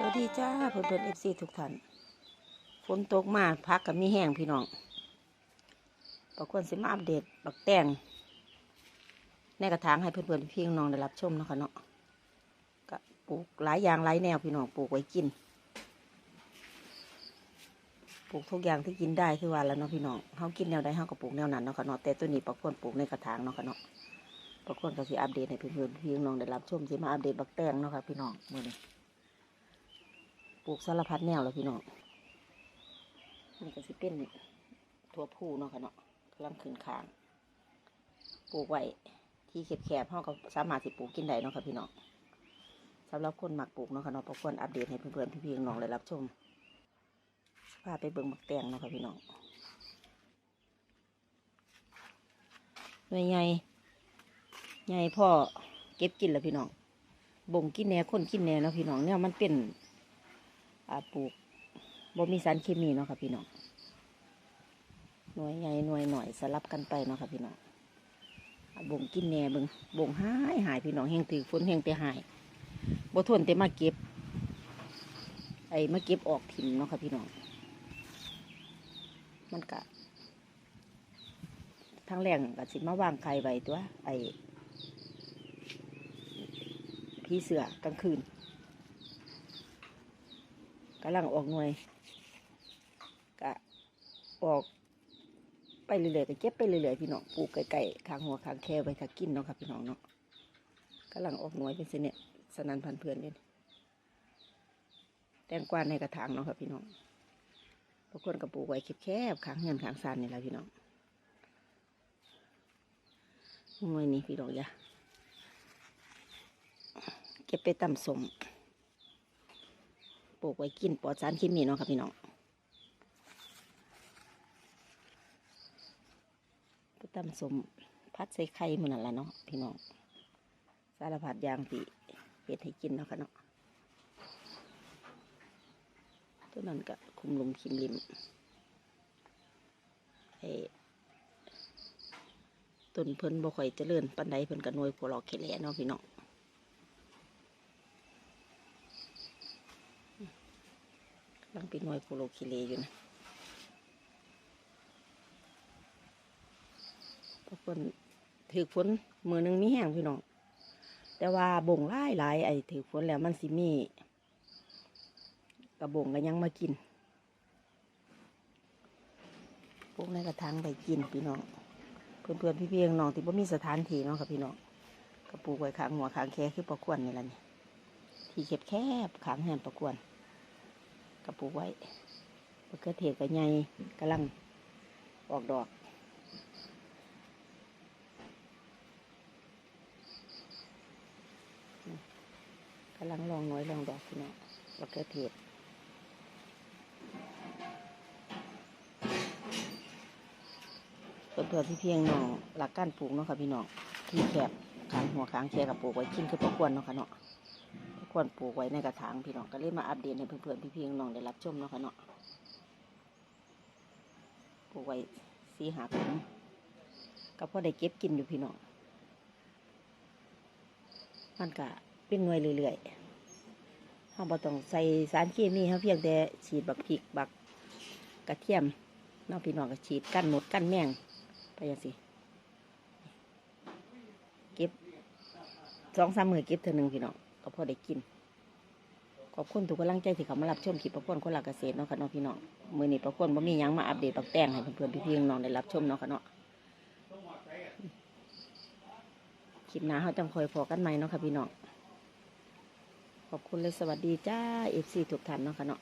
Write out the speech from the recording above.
สวัสดีจ้าเพื่อนเพื่อนเอฟซีทุกท่านฝนตกมาพักกับมีแห้งพี่น้องปรากฏสิมาอัปเดตบักแตงในกระถางให้เพื่อนเพื่อนพี่น้องได้รับชมนะคะเนาะก็ปลูกหลายอย่างหลายแนวพี่น้องปลูกไว้กิน ปลูกทุกอย่างที่กินได้คือว่าแล้วเนาะพี่น้องเขากินแนวใดเขาก็ปลูกแนวนั้นเนาะค่ะเนาะแต่ตัวนี้ปรากฏปลูกในกระถางเนาะค่ะเนาะปรากฏก็สิอัปเดตให้เพื่อนเพื่อนพี่น้องได้รับชมสิมาอัปเดตบักแตงเนาะค่ะพี่น้องเมื่อนี้ ลูกสารพัดแนวแล้วพี่น้องมันก็สิเป็นทั่วผู้เนาะค่ะเนาะกำลังขึ้นคาง ปลูกไว้ที่แคบๆห้องก็สามารถสิปลูกกินได้เนาะค่ะพี่น้องสำหรับคนหมักปลูกเนาะค่ะเนาะประควรอัปเดตให้เพื่อนๆพี่ๆน้องๆได้รับชมพาไปเบิ่งหมักแตงเนาะค่ะพี่น้องหน่วยใหญ่ใหญ่พ่อเก็บกินแล้วพี่น้องบ่งกินแหน่คนกินแหน่เนาะพี่น้องเนี่ยมันเป็น ปลูกบ่มีสารเคมีเนาะค่ะพี่น้องหน่วยใหญ่หน่วยหน่อยสลับกันไปเนาะค่ะพี่น้องบ่งกินแหน่บิ่งบ่งหายหายพี่น้องแห้งถือฝนแห้งแต่หายบ่ทนแต่มาเก็บ ไอ้มาเก็บออกถิ่มเนาะค่ะพี่น้องมันกะทางแรงก็สิมาวางไข่ไว้ตัว ไอ้พี่เสือกลางคืน กำลังออกหน่วยกะออก ไปเรื่อยๆก็เก็บไปเรื่อยๆพี่น้องปลูกไก่ๆข้างหัวข้างแค่ไว้ถ้ากินเนาะครับพี่น้องเนาะกำลังออกหน่วยเป็นเสเนี่ยสนันพันเพื่อนเลยแตงกวาในกระถางเนาะครับพี่น้องบางคนก็ปลูกไว้แคบๆข้างเงินข้างซานนี่แหละพี่น้องหน่วยนี้พี่น้องอย่าเก็บไปตำสม ปลูกไว้กินปลอดสารเคมีเนาะครับพี่น้องไปตำสมพัดใส่ไข่หมันนั่นละเนาะพี่น้องสารพัดยางที่เฮ็ดให้กินเนาะค่ะเนาะตัวนั้นก็คุมลุมคิมลิมไอ้ต้นเพิ่นบ่ค่อยเจริญปันใดเพิ่นก็นวยพวกเราแค่แหล่เนาะพี่น้อง กำ ลังเป็นหน่วยโปโลคิเลอยู่นะพวกคนถือฝนมือหนึ่งมีแห้งพี่น้อง แต่ว่าบ่งหลายหลายไอ้ถือฝนแล้วมันสิมีกระบ่งก็ยังมากินพวกในกระถางไปกินพี่น้อง เพื่อนเพื่อนๆพี่เพียงน้องที่บ่มีสถานที่เนาะครับพี่น้องกระปูไว้ขางหัวขางแค่คือประกวนนี่แหละนี่ที่แคบแคบขางแหนประกวน กระปลูกไว้มะเขือเทศก็ใหญ่กำลังออกดอกกำลังลองน้อยลองดอกพี่น้องมะเขือเทศเพื่อๆที่เพียงน้องหลักการปลูกเนาะค่ะพี่น้องที่แคบขางหัวขางแคกับปลูกไว้กินคือประกวนเนาะค่ะเนาะ ควรปลูกไว้ในกระถางพี่น้องก็เลยมาอัปเดตให้เพื่อนๆพี่ๆน้องได้รับชมเนาะค่ะเนาะปลูกไว้สีหาขุมก็พอได้เก็บกินอยู่พี่น้องมันก็เป็นหน่วยเรื่อยๆเราบ่ต้องใส่สารเคมีเขาเพียงแต่ฉีดบักพริกบักกระเทียมน้องพี่น้องก็ฉีดกันหมดกันแมงไปยังสิเก็บสองสามมือเก็บเท่านึงพี่น้อง ก็พอได้กิน ขอบคุณทุกกำลังใจที่เขามารับชมคลิปประกวนคนหลักเกษตรเนาะค่ะเนาะพี่น้องมือนี้ประกวนบ่มีหยังมาอัปเดตปักแต้งให้เพื่อนๆพี่ๆน้องได้รับชมเนาะค่ะเนาะคลิปหน้าเขาจังคอยพอกันไหมเนาะค่ะพี่น้องขอบคุณเลยสวัสดีจ้าเอฟซีทุกท่านเนาะค่ะเนาะ